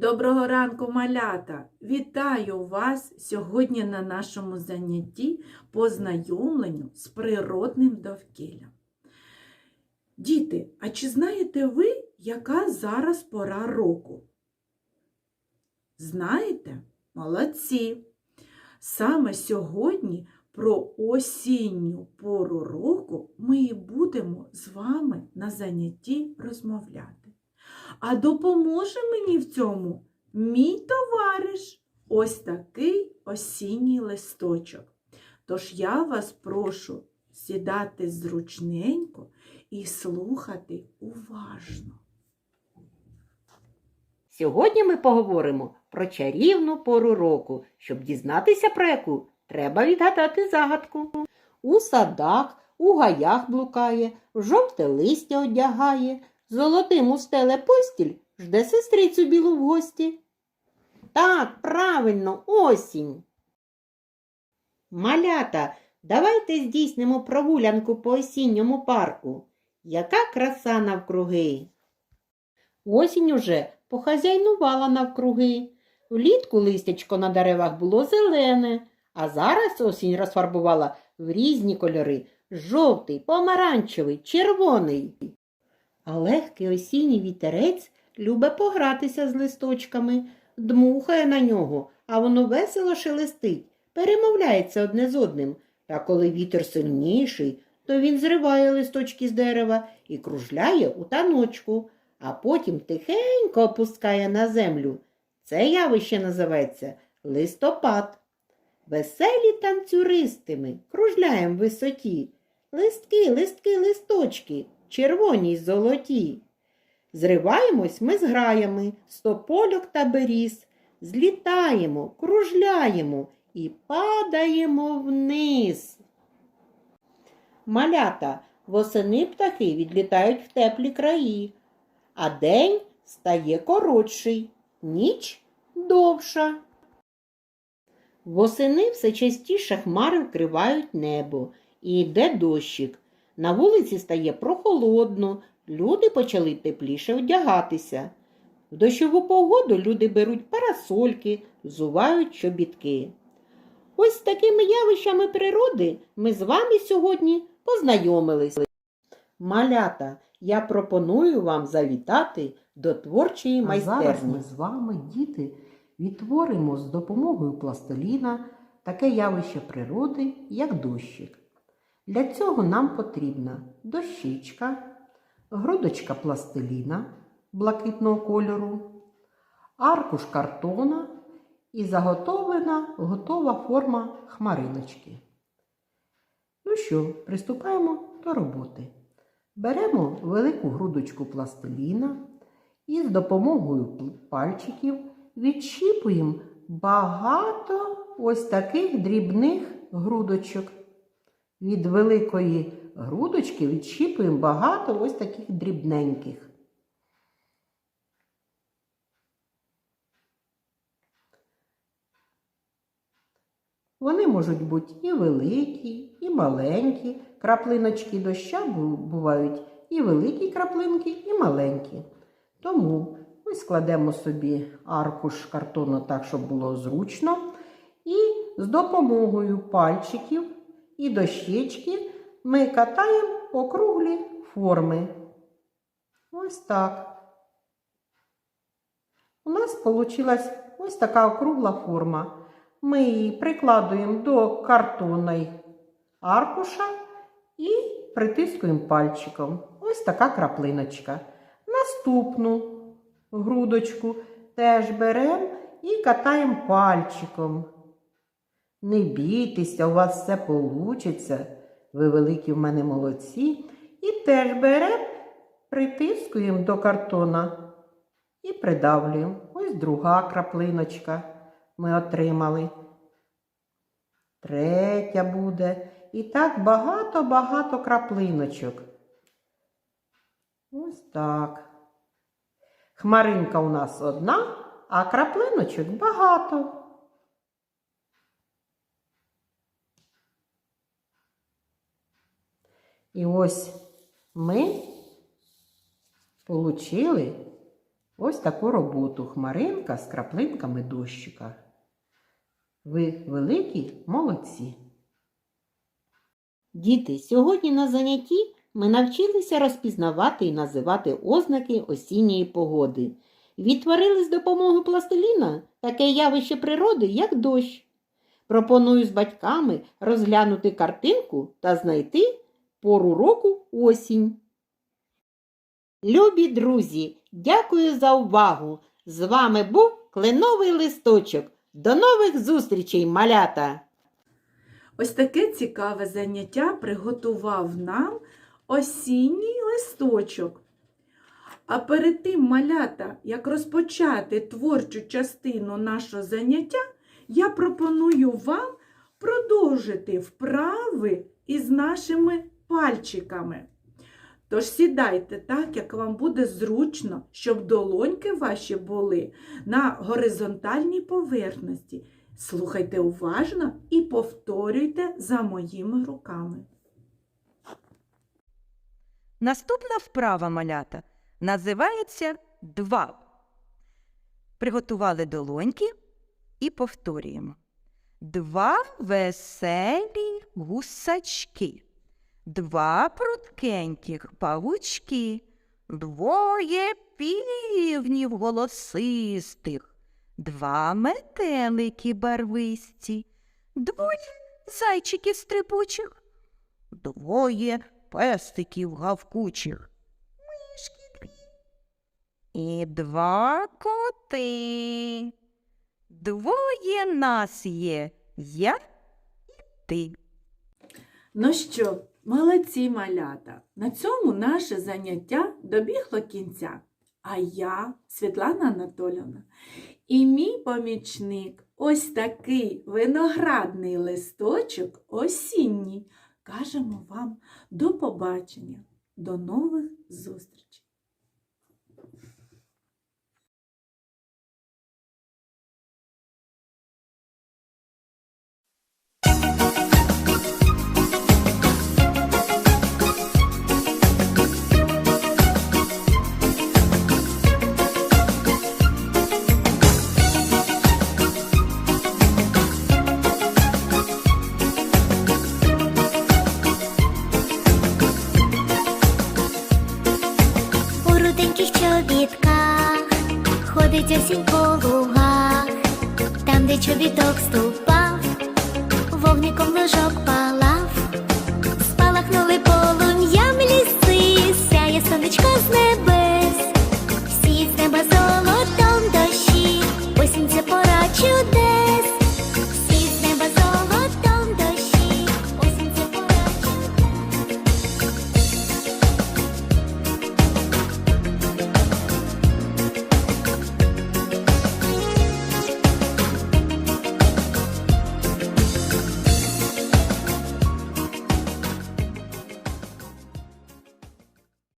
Доброго ранку, малята! Вітаю вас сьогодні на нашому занятті по знайомленню з природним довкіллям. Діти, а чи знаєте ви, яка зараз пора року? Знаєте? Молодці! Саме сьогодні про осінню пору року ми і будемо з вами на занятті розмовляти. А допоможе мені в цьому мій товариш, ось такий осінній листочок. Тож я вас прошу сідати зручненько і слухати уважно. Сьогодні ми поговоримо про чарівну пору року. Щоб дізнатися про яку, треба відгадати загадку. У садах, у гаях блукає, в жовте листя одягає, золотим устеле постіль, жде сестрицю білу в гості. Так, правильно, осінь. Малята, давайте здійснимо прогулянку по осінньому парку. Яка краса навкруги. Осінь уже похазяйнувала навкруги. Влітку листячко на деревах було зелене, а зараз осінь розфарбувала в різні кольори жовтий, помаранчевий, червоний. А легкий осінній вітерець любе погратися з листочками, дмухає на нього, а воно весело шелестить, перемовляється одне з одним. А коли вітер сильніший, то він зриває листочки з дерева і кружляє у таночку а потім тихенько опускає на землю. Це явище називається листопад. Веселі танцюристими кружляєм в висоті. Листки, листки, листочки, червоні й золоті. Зриваємось ми з граями, стопольок та беріз, злітаємо, кружляємо і падаємо вниз. Малята, восени птахи відлітають в теплі краї а день стає коротший, ніч довша. Восени все частіше хмари вкривають небо і йде дощик. На вулиці стає прохолодно, люди почали тепліше одягатися. В дощову погоду люди беруть парасольки, взувають чобітки. Ось з такими явищами природи ми з вами сьогодні познайомились. Малята, я пропоную вам завітати до творчої А зараз ми з вами, діти, відтворимо з допомогою пластиліна таке явище природи, як дощик. Для цього нам потрібна дощечка, грудочка пластиліна блакитного кольору, аркуш картона і заготовлена готова форма хмариночки. Ну що, приступаємо до роботи. Беремо велику грудочку пластиліна і з допомогою пальчиків відщіпуємо багато ось таких дрібних грудочок. Від великої грудочки відщіпуємо багато ось таких дрібненьких. Вони можуть бути і великі, і маленькі. Краплиночки доща бувають і великі краплинки, і маленькі. Тому ми складемо собі аркуш картону так, щоб було зручно. І з допомогою пальчиків і дощечки ми катаємо округлі форми. Ось так. У нас вийшла ось така округла форма. Ми її прикладуємо до картонної аркуша і притискуємо пальчиком. Ось така краплиночка. Наступну грудочку теж беремо і катаємо пальчиком. Не бійтеся, у вас все вийде. Ви великі в мене молодці. І теж беремо, притискуємо до картона і придавлюємо. Ось друга краплиночка ми отримали. Третя буде. І так багато-багато краплиночок. Ось так. Хмаринка у нас одна, а краплиночок багато. І ось ми получили ось таку роботу хмаринка з краплинками дощика. Ви великі молодці. Діти, сьогодні на занятті ми навчилися розпізнавати і називати ознаки осінньої погоди. Відтворили з допомогою пластиліна таке явище природи, як дощ. Пропоную з батьками розглянути картинку та знайти пору року осінь. Любі друзі, дякую за увагу! З вами був Кленовий листочок. До нових зустрічей, малята! Ось таке цікаве заняття приготував нам осінній листочок. А перед тим, малята, як розпочати творчу частину нашого заняття, я пропоную вам продовжити вправи із нашими пальчиками. Тож сідайте так, як вам буде зручно, щоб долоньки ваші були на горизонтальній поверхності. Слухайте уважно і повторюйте за моїми руками. Наступна вправа малята називається два. Приготували долоньки і повторюємо. Два веселі гусачки, два пруткеньких павучки, двоє півнів голосистих, два метелики барвисті, двоє зайчиків стрибучих, двоє пестиків гавкучих, мишки і два коти. Двоє нас є, я і ти. Ну що, молодці малята, на цьому наше заняття добігло кінця. А я, Світлана Анатолівна, і мій помічник, ось такий виноградний листочок осінній. Кажемо вам до побачення, до нових зустрічей! Чобітках ходить осінь по лугах, там, де чобіток ступав, вогником лежок палав.